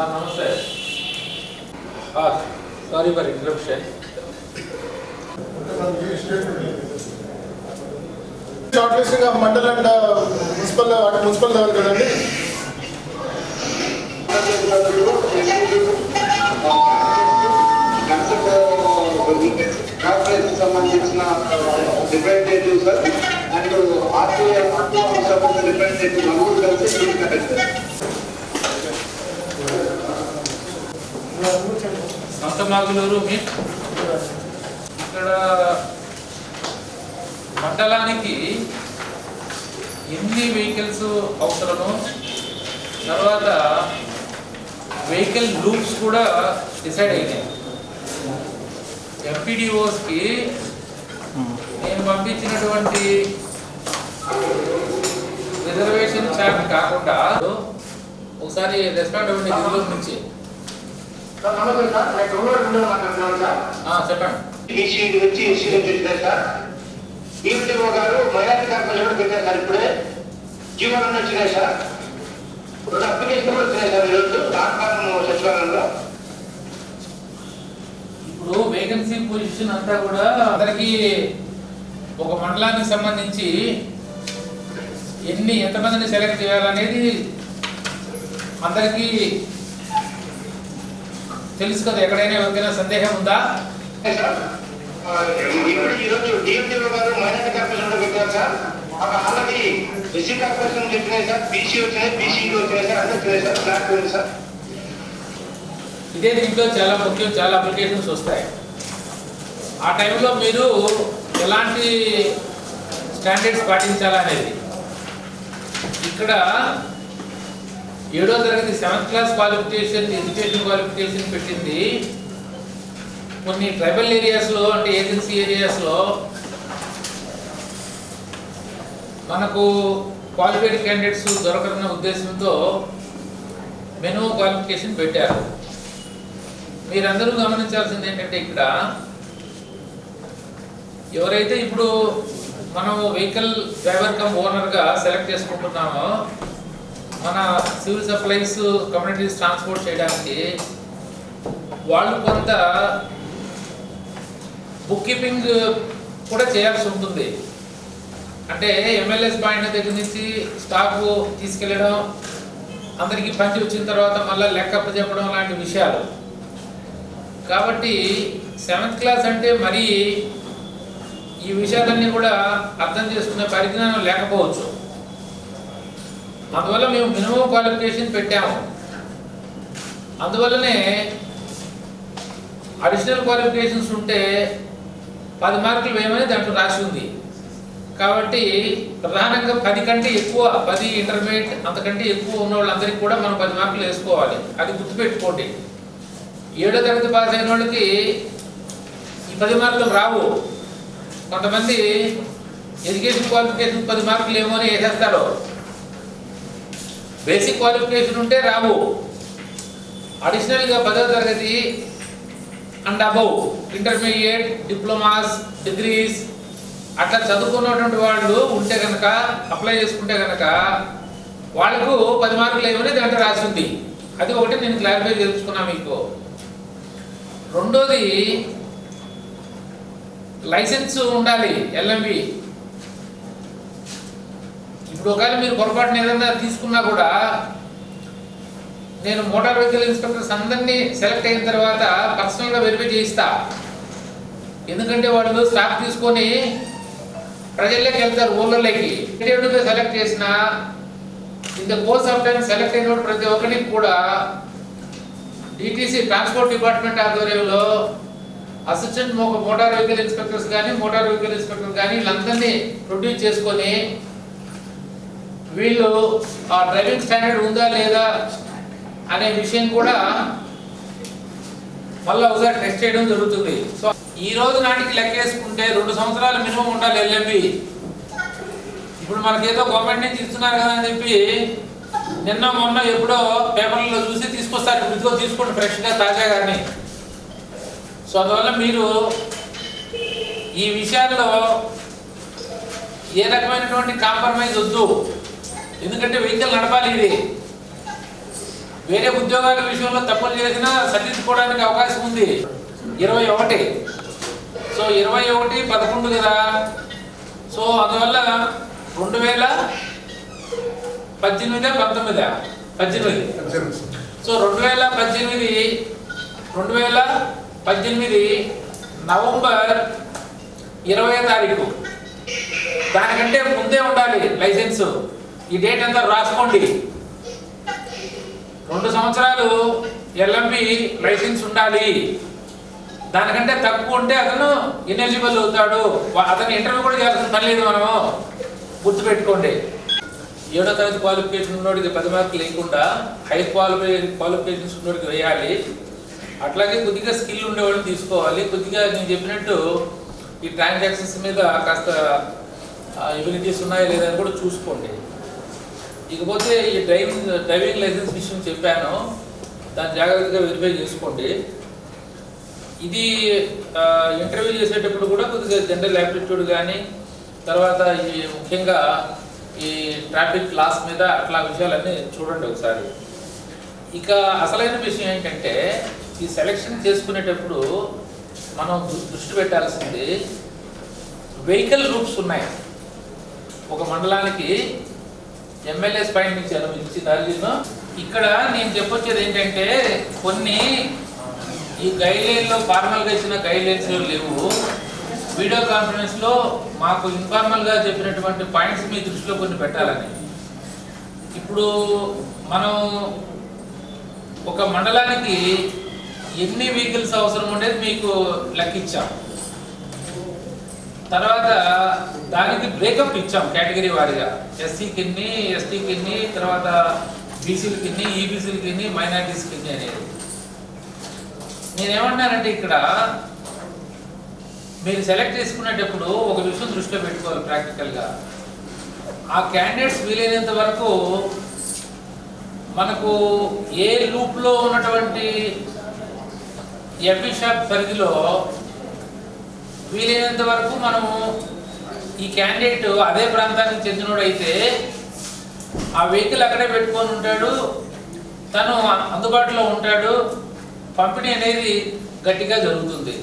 Sir నమస్తే sorry for interruption short listing of mandal and municipal municipal level కదండి corporation సంబంధించిన representative sir and సంబంధించిన representative నలుగురు కలిసి సొంత మాగులూరు మీ? ఇక్కడ మండలానికి ఎన్ని వెహికల్స్ అవసరమో తర్వాత వెహికల్ గ్రూప్స్ కూడా డిసైడ్ అయినాయి. ఎంపీడీఓస్కి నేను పంపించినటువంటి రిజర్వేషన్ చార్ట్ కాకుండా ఒకసారి రెస్టారెంట్ అవ్వండి నుంచి చెప్పండి. ఈసీ నుంచి ఈసీ నుంచి వచ్చారు సార్. గారు కార్పొరేషన్ పెట్టారు సార్ ఇప్పుడే? జీవనం వచ్చినాయి సార్. రెండు అప్లికేషన్ కూడా వచ్చినాయి సార్ ఈరోజు. ప్లాట్ఫామ్ సచివాలయంలో. ఇప్పుడు వేకెన్సీ పొజిషన్ అంతా కూడా అందరికి ఒక మండలానికి సంబంధించి ఎన్ని ఎంతమందిని సెలెక్ట్ చేయాలనేది అందరికీ తెలుసు కదా ఎక్కడైనా ఎవరికైనా సందేహం ఉందా? సార్ ఆ, ఇప్పుడు ఈరోజు డిఎండిఓ గారు మైనార్టీ కార్పొరేషన్ పెట్టారు సార్ అక్కడ ఆల్రెడీ ఎస్సీ కార్పొరేషన్ చెప్పినాయి సార్ బీసీ వచ్చినాయి బీసీ వచ్చినాయి సార్ అన్నీ వచ్చినాయి సార్ ఫ్లాట్ ఉంది సార్ ఇదే దీంట్లో చాలా ముఖ్యం చాలా అప్లికేషన్స్ వస్తాయి. ఆ టైంలో మీరు ఎలాంటి స్టాండర్డ్స్ పాటించాలనేది. ఇక్కడ ఏడో తరగతి seventh class qualification education qualification పెట్టింది. కొన్ని ట్రైబల్ ఏరియాస్లో అంటే ఏజెన్సీ ఏరియాస్లో మనకు క్వాలిఫైడ్ క్యాండిడేట్స్ దొరకరన్న ఉద్దేశంతో మెనూ క్వాలిఫికేషన్ పెట్టారు. మీరందరూ గమనించాల్సింది ఏంటంటే ఇక్కడ ఎవరైతే ఇప్పుడు మనం వెహికల్ డ్రైవర్ కమ్ ఓనర్గా సెలెక్ట్ చేసుకుంటున్నామో మన సివిల్ సప్లైస్ కమ్యూనిటీస్ ట్రాన్స్పోర్ట్ చేయడానికి వాళ్ళు కొంత బుక్ కీపింగ్ కూడా చేయాల్సి ఉంటుంది. అంటే ఎమ్మెల్యేస్ పాయింట్ దగ్గర నుంచి స్టాక్ తీసుకెళ్ళడం అందరికీ పంచి వచ్చిన తర్వాత మళ్ళీ లెక్కప్ప చెప్పడం లాంటి విషయాలు. కాబట్టి సెవెంత్ క్లాస్ అంటే మరి ఈ విషయాలన్నీ కూడా అర్థం చేసుకునే పరిజ్ఞానం లేకపోవచ్చు. అందువల్ల మేము మినిమం క్వాలిఫికేషన్ పెట్టాము. అందువల్లనే అడిషనల్ క్వాలిఫికేషన్స్ ఉంటే పది మార్కులు వేయమని దాంట్లో రాసి ఉంది. కాబట్టి ప్రధానంగా పది కంటే ఎక్కువ పది ఇంటర్మీడియట్ అంతకంటే ఎక్కువ ఉన్న వాళ్ళందరికీ కూడా మనం పది మార్కులు వేసుకోవాలి. అది గుర్తుపెట్టుకోండి. ఏడో తరగతి పాస్ అయిన వాళ్ళకి ఈ పది మార్కులు రావు. కొంతమంది ఎడ్యుకేషన్ క్వాలిఫికేషన్ పది మార్కులు ఏమో అని వేసేస్తారు. బేసిక్ క్వాలిఫికేషన్ ఉంటే రావు. అడిషనల్గా పదో తరగతి and above intermediate diplomas degrees అట్లా చదువుకున్నటువంటి వాళ్ళు ఉంటే కనుక అప్లై చేసుకుంటే కనుక వాళ్ళకు పది మార్కులు ఏమని దాంట్లో రాసి ఉంది. అది ఒకటి నేను క్లారిఫై చేసుకున్నా మీకు. రెండోది లైసెన్స్ ఉండాలి ఎల్ఎంబి. ఇప్పుడు ఒకవేళ మీరు పొరపాటున ఏదైనా తీసుకున్నా కూడా నేను మోటార్ వెహికల్ ఇన్స్పెక్టర్స్ అందరినీ సెలెక్ట్ అయిన తర్వాత పర్సనల్గా వెరిఫై చేయిస్తా. ఎందుకంటే వాళ్ళు స్టాక్ తీసుకొని ప్రజల్లోకి వెళ్తారు ఊళ్ళలోకి ఇంటర్వ్యూగా సెలెక్ట్ చేసిన in the course of time select అయిన ప్రతి ఒక్కరికి కూడా డిటీసీ ట్రాన్స్పోర్ట్ డిపార్ట్మెంట్ ఆధ్వర్యంలో అసిస్టెంట్ మోటార్ వెహికల్ ఇన్స్పెక్టర్స్ కానీ మోటార్ వెహికల్ ఇన్స్పెక్టర్ కానీ వీళ్ళందరినీ ప్రొడ్యూస్ చేసుకొని వీళ్ళు ఆ డ్రైవింగ్ స్టాండర్డ్ ఉందా లేదా అనే విషయం కూడా మళ్ళీ ఒకసారి టెస్ట్ చేయడం జరుగుతుంది. సో ఈ రోజు నాటికి లెక్కేసుకుంటే రెండు సంవత్సరాలు మినిమం ఉండాలి ఎల్ఎంబి ఇప్పుడు మనకేదో గవర్నమెంట్ నుంచి ఇస్తున్నారు కదా అని చెప్పి నిన్న మొన్న ఎప్పుడో పేపర్లలో చూసి తీసుకొస్తారు. ఇదిగో తీసుకోండి ఫ్రెష్గా తాజాగానే సో అందువల్ల మీరు ఈ విషయాల్లో ఏ రకమైనటువంటి కాంప్రమైజ్ వద్దు. ఎందుకంటే వెహికల్ నడపాలి ఇది. వేరే ఉద్యోగాల విషయంలో తప్పులు చేసినా సరిదిద్దుకోవడానికి అవకాశం ఉంది. ఇరవై ఒకటి. సో ఇరవై ఒకటి పదకొండు కదా. సో అందువల్ల రెండు వేల పద్దెనిమిదా పంతొమ్మిదా. పద్దెనిమిది. సో రెండు వేల పద్దెనిమిది రెండు వేల పద్దెనిమిది నవంబర్ ఇరవై తారీఖు. దానికంటే ముందే ఉండాలి లైసెన్స్. ఈ డేట్ అంతా రాసుకోండి. రెండు సంవత్సరాలు ఎల్ఎంపి లైసెన్స్ ఉండాలి. దానికంటే తక్కువ ఉంటే అతను ఇనెలిజిబుల్ అవుతాడు. అతను ఇంటర్వ్యూ కూడా చేయాల్సిన పని లేదు మనము. గుర్తుపెట్టుకోండి. ఏడో తరగతి క్వాలిఫికేషన్ ఉన్నోడికి పది మార్కులు లేకుండా హై క్వాలిఫై క్వాలిఫికేషన్స్ ఉన్నోడికి వేయాలి. అట్లాగే కొద్దిగా స్కిల్ ఉండేవాళ్ళని తీసుకోవాలి. కొద్దిగా నేను చెప్పినట్టు ఈ ట్రాన్సాక్షన్స్ మీద కాస్త ఎబిలిటీస్ ఉన్నాయా లేదా అని కూడా చూసుకోండి. ఇకపోతే ఈ డ్రైవింగ్ డ్రైవింగ్ లైసెన్స్ విషయం చెప్పాను. దాన్ని జాగ్రత్తగా వెరిఫై చేసుకోండి. ఇది ఇంటర్వ్యూ చేసేటప్పుడు కూడా కొద్దిగా జనరల్ యాప్టిట్యూడ్ కానీ తర్వాత ఈ ముఖ్యంగా ఈ ట్రాఫిక్ లాస్ మీద అట్లా విషయాలన్నీ చూడండి ఒకసారి. ఇక అసలైన విషయం ఏంటంటే ఈ సెలెక్షన్ చేసుకునేటప్పుడు మనం దృష్టి పెట్టాల్సింది వెహికల్ రూట్స్ ఉన్నాయి. ఒక మండలానికి ఎమ్మెల్యేస్ పాయింట్ నుంచి అనుమతించిన ఇక్కడ నేను చెప్పొచ్చేది ఏంటంటే కొన్ని ఈ గైడ్ లైన్లో ఫార్మల్గా ఇచ్చిన గైడ్ లైన్స్ లేవు. వీడియో కాన్ఫరెన్స్లో మాకు ఇన్ఫార్మల్గా చెప్పినటువంటి పాయింట్స్ మీ దృష్టిలో కొన్ని పెట్టాలని. ఇప్పుడు మనం ఒక మండలానికి ఎన్ని వెహికల్స్ అవసరం ఉండేది మీకు లెక్కించాము తర్వాత దానికి బ్రేకప్ ఇచ్చాం కేటగిరీ వారీగా. ఎస్సీ కిన్ని ఎస్టీ కిన్ని తర్వాత బీసీల కిన్ని ఈబీసీల కిన్ని మైనార్టీస్ కిన్ని అనేది. నేనేమంటున్నానంటే ఇక్కడ మీరు సెలెక్ట్ చేసుకునేటప్పుడు ఒక విషయం దృష్టిలో పెట్టుకోవాలి ప్రాక్టికల్గా ఆ క్యాండిడేట్స్ వీలైనంత వరకు మనకు ఏ లూప్లో ఉన్నటువంటి ఎఫీ షాప్ పరిధిలో వీలైనంత వరకు మనము ఈ క్యాండిడేట్ అదే ప్రాంతానికి చెందినోడు అయితే ఆ వెహికల్ అక్కడే పెట్టుకొని ఉంటాడు. తను అందుబాటులో ఉంటాడు. పంపిణీ అనేది గట్టిగా జరుగుతుంది.